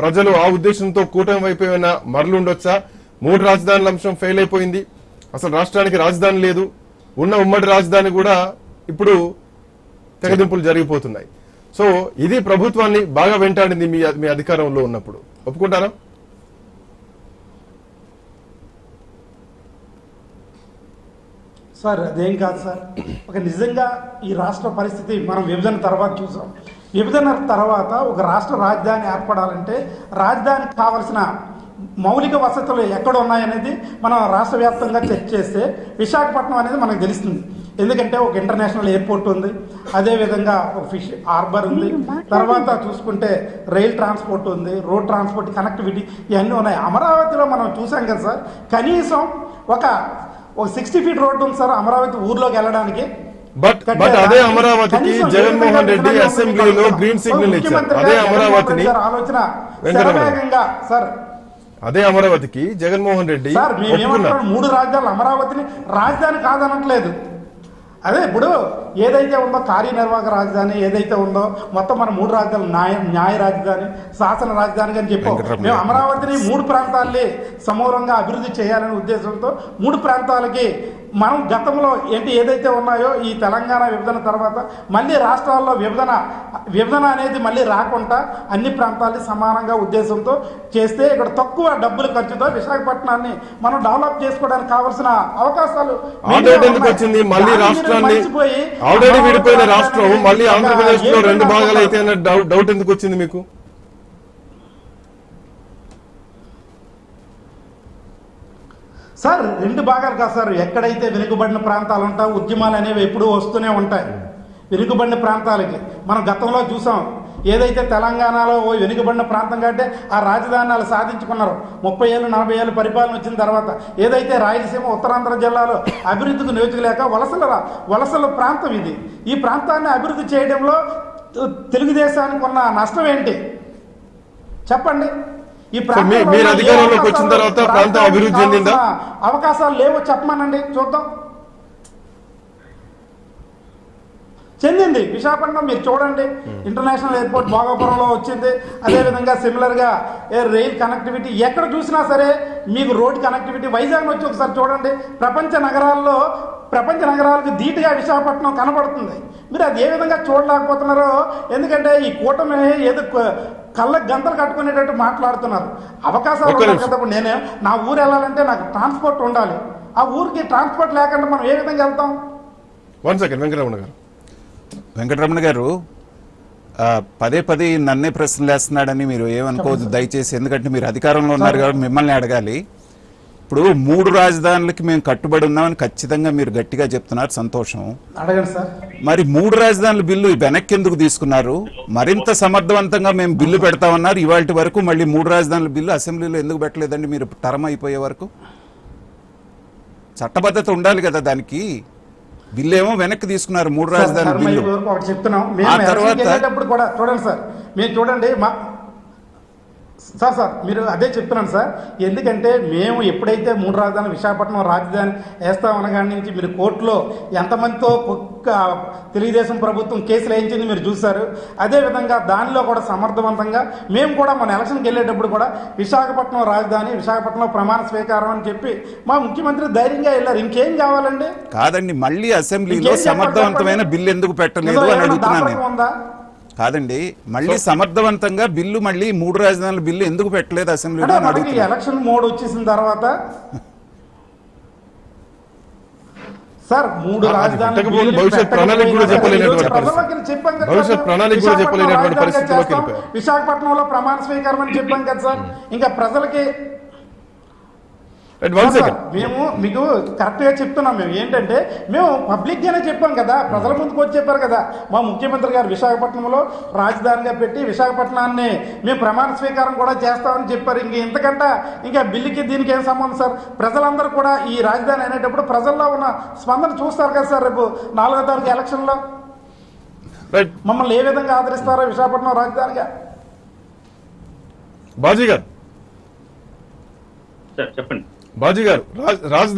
ప్రజలు ఆ ఉద్దేశంతో కూటమి వైపు ఏమైనా మరలుండొచ్చా మూడు రాజధానుల అంశం ఫెయిల్ అయిపోయింది. అసలు రాష్ట్రానికి రాజధాని లేదు. ఉన్న ఉమ్మడి రాజధాని కూడా ఇప్పుడు తెగదింపులు జరిగిపోతున్నాయి. సో ఇది ప్రభుత్వాన్ని బాగా వెంటాడింది మీ మీ అధికారంలో ఉన్నప్పుడు. ఒప్పుకుంటారా? సార్ అదేం కాదు సార్. ఒక నిజంగా ఈ రాష్ట్ర పరిస్థితి మనం విభజన తర్వాత చూసాం. విభజన తర్వాత ఒక రాష్ట్ర రాజధాని ఏర్పడాలంటే రాజధానికి కావలసిన మౌలిక వసతులు ఎక్కడ ఉన్నాయనేది మనం రాష్ట్ర వ్యాప్తంగా చెక్ చేస్తే విశాఖపట్నం అనేది మనకు తెలుస్తుంది. ఎందుకంటే ఒక ఇంటర్నేషనల్ ఎయిర్పోర్ట్ ఉంది. అదేవిధంగా ఒక ఫిష్ హార్బర్ ఉంది. తర్వాత చూసుకుంటే రైల్ ట్రాన్స్పోర్ట్ ఉంది. రోడ్ ట్రాన్స్పోర్ట్ కనెక్టివిటీ ఇవన్నీ ఉన్నాయి. అమరావతిలో మనం చూసాం కదా సార్ కనీసం ఒక ఒక సిక్స్టీ ఫీట్ రోడ్డు ఉంది సార్ అమరావతి ఊర్లోకి వెళ్ళడానికి. బట్ బట్ అదే అమరావతికి జగన్మోహన్ రెడ్డి అసెంబ్లీలో గ్రీన్ సిగ్నల్ ఇచ్చారు. అదే అమరావతిని సార్. అదే అమరావతికి జగన్మోహన్ రెడ్డి మూడు రాజధానులు అమరావతిని రాజధాని కాదనట్లేదు. అదే ఇప్పుడు ఏదైతే ఉందో కార్యనిర్వాహక రాజధాని ఏదైతే ఉందో మొత్తం మన మూడు రాజధానులు న్యాయ న్యాయ రాజధాని శాసన రాజధాని అని చెప్పాం. మేము. అమరావతిని మూడు ప్రాంతాల్ని సమూలంగా అభివృద్ధి చేయాలనే ఉద్దేశంతో మూడు ప్రాంతాలకి మనం గతంలో ఏంటి ఏదైతే ఉన్నాయో ఈ తెలంగాణ విభజన తర్వాత మళ్ళీ రాష్ట్రాల్లో విభజన విభజన అనేది మళ్ళీ రాకుండా అన్ని ప్రాంతాల్ని సమానంగా ఉద్దేశంతో చేస్తే ఇక్కడ తక్కువ డబ్బులు ఖర్చుతో విశాఖపట్నాన్ని మనం డెవలప్ చేసుకోవడానికి కావాల్సిన అవకాశాలు వచ్చింది? మళ్ళీ రాష్ట్రాన్ని ఆల్రెడీ విడిపోయిన రాష్ట్రం మళ్ళీ ఆంధ్రప్రదేశ్లో రెండు భాగాలు అయితే డౌట్ ఎందుకు వచ్చింది మీకు? సార్ రెండు భాగాలు కాదు సార్. ఎక్కడైతే వెనుకబడిన ప్రాంతాలు ఉంటాయో ఉద్యమాలు అనేవి ఎప్పుడూ వస్తూనే ఉంటాయి. వెనుకబడిన ప్రాంతాలకి. మనం గతంలో చూసాం. ఏదైతే తెలంగాణలో ఓ వెనుకబడిన ప్రాంతం కంటే ఆ రాజధానాలు సాధించుకున్నారు. ముప్పై ఏళ్ళు నలభై ఏళ్ళు పరిపాలన వచ్చిన తర్వాత ఏదైతే రాయలసీమ ఉత్తరాంధ్ర జిల్లాలో అభివృద్ధికి నియోజకలేక వలసల వలసల ప్రాంతం ఇది. ఈ ప్రాంతాన్ని అభివృద్ధి చేయడంలో తెలుగుదేశానికి ఉన్న నష్టం ఏంటి? చెప్పండి. ఈ మీరు అధికారంలోకి వచ్చిన అవకాశాలు తర్వాత ప్రాంతం అభివృద్ధి చెందిందా? అవకాశాలు లేవో చెప్పమనండి చూద్దాం. చెందింది. విశాఖపట్నం మీరు చూడండి. ఇంటర్నేషనల్ ఎయిర్పోర్ట్ భోగాపురంలో వచ్చింది. అదేవిధంగా సిమిలర్గా రైల్ కనెక్టివిటీ ఎక్కడ చూసినా సరే మీకు రోడ్ కనెక్టివిటీ. వైజాగ్ వచ్చి ఒకసారి చూడండి. ప్రపంచ నగరాల్లో ప్రపంచ నగరాలకు ధీటుగా విశాఖపట్నం కనబడుతుంది. మీరు అది ఏ విధంగా చూడలేకపోతున్నారో? ఎందుకంటే ఈ కూటమి ఏదో కళ్ళకు గంతలు కట్టుకునేటట్టు మాట్లాడుతున్నారు. అవకాశాలు నేనే నా ఊరు వెళ్ళాలంటే నాకు ట్రాన్స్పోర్ట్ ఉండాలి. ఆ ఊరికి ట్రాన్స్పోర్ట్ లేకుండా మనం ఏ విధంగా వెళ్తాం? వన్ సెకండ్ వెంకటరమణ గారు. వెంకటరమణ గారు పదే పదే నన్నే ప్రశ్నలు వేస్తున్నాడని మీరు ఏమనుకోవద్దు దయచేసి ఎందుకంటే మీరు అధికారంలో ఉన్నారు కాబట్టి మిమ్మల్ని అడగాలి. ఇప్పుడు మూడు రాజధానులకి మేము కట్టుబడి ఉన్నామని ఖచ్చితంగా మీరు గట్టిగా చెప్తున్నారు సంతోషం. అడగండి సార్. మరి మూడు రాజధానుల బిల్లు వెనక్కి ఎందుకు తీసుకున్నారు? మరింత సమర్థవంతంగా మేము బిల్లు పెడతామన్నారు. ఇవాళ వరకు మళ్ళీ మూడు రాజధానుల బిల్లు అసెంబ్లీలో ఎందుకు పెట్టలేదండి? మీరు టర్మ్ అయిపోయే వరకు. చట్టబద్ధత ఉండాలి కదా దానికి. బిల్లు ఏమో వెనక్కి తీసుకున్నారు మూడు రాజధానుల బిల్లు. ఆ తర్వాత- చూడండి సార్. మీరు చూడండి సార్ సార్ మీరు అదే చెప్తున్నాను సార్. ఎందుకంటే మేము ఎప్పుడైతే మూడు రాజధాని విశాఖపట్నం రాజధాని వేస్తామన్న కాడి నుంచి మీరు కోర్టులో ఎంతమందితో తెలుగుదేశం ప్రభుత్వం కేసులు వేయించింది మీరు చూశారు. అదేవిధంగా దానిలో కూడా సమర్థవంతంగా మేము కూడా మన ఎలక్షన్కి వెళ్ళేటప్పుడు కూడా విశాఖపట్నం రాజధాని విశాఖపట్నంలో ప్రమాణ స్వీకారం అని చెప్పి మా ముఖ్యమంత్రి ధైర్యంగా వెళ్ళారు. ఇంకేం కావాలండి? కాదండి మళ్ళీ అసెంబ్లీలో సమర్థవంతమైన. బిల్లు ఎందుకు పెట్టలేదు అని అడుగుతున్నాను కాదండి. మళ్ళీ సమర్థవంతంగా బిల్లు మళ్ళీ మూడు రాజధానుల బిల్లు ఎందుకు పెట్టలేదు అసెంబ్లీలో ఎలక్షన్ మోడ్ వచ్చేసిన తర్వాత సార్ మూడు రాజధానులు భవిష్యత్ ప్రణాళిక కూడా చెప్పలేనటువంటి భవిష్యత్. ప్రణాళిక కూడా చెప్పలేనటువంటి పరిస్థితిలోకి. విశాఖపట్నంలో ప్రమాణ స్వీకారం అని చెప్పాం కదా సార్. ఇంకా ప్రజలకి వన్ సార్, సెకండ్ మేము మీకు కరెక్ట్గా చెప్తున్నాం మేము. ఏంటంటే మేము పబ్లిక్ గానే చెప్పాం కదా ప్రజల ముందుకు వచ్చి చెప్పారు కదా. మా ముఖ్యమంత్రి గారు విశాఖపట్నంలో రాజధానిగా పెట్టి విశాఖపట్నాన్ని మేము ప్రమాణ స్వీకారం కూడా చేస్తామని చెప్పారు. ఇంక ఇంతకంట ఇంకా బిల్లుకి దీనికి ఏం సంబంధం సార్? ప్రజలందరూ కూడా ఈ రాజధాని అనేటప్పుడు ప్రజల్లో ఉన్న స్పందన చూస్తారు కదా సార్ రేపు నాలుగో తారీఖు ఎలక్షన్లో? రైట్ మమ్మల్ని ఏ విధంగా ఆదరిస్తారో విశాఖపట్నం రాజధానిగా? బాజీ గారు. చెప్పండి. బాజీ గారు రాజ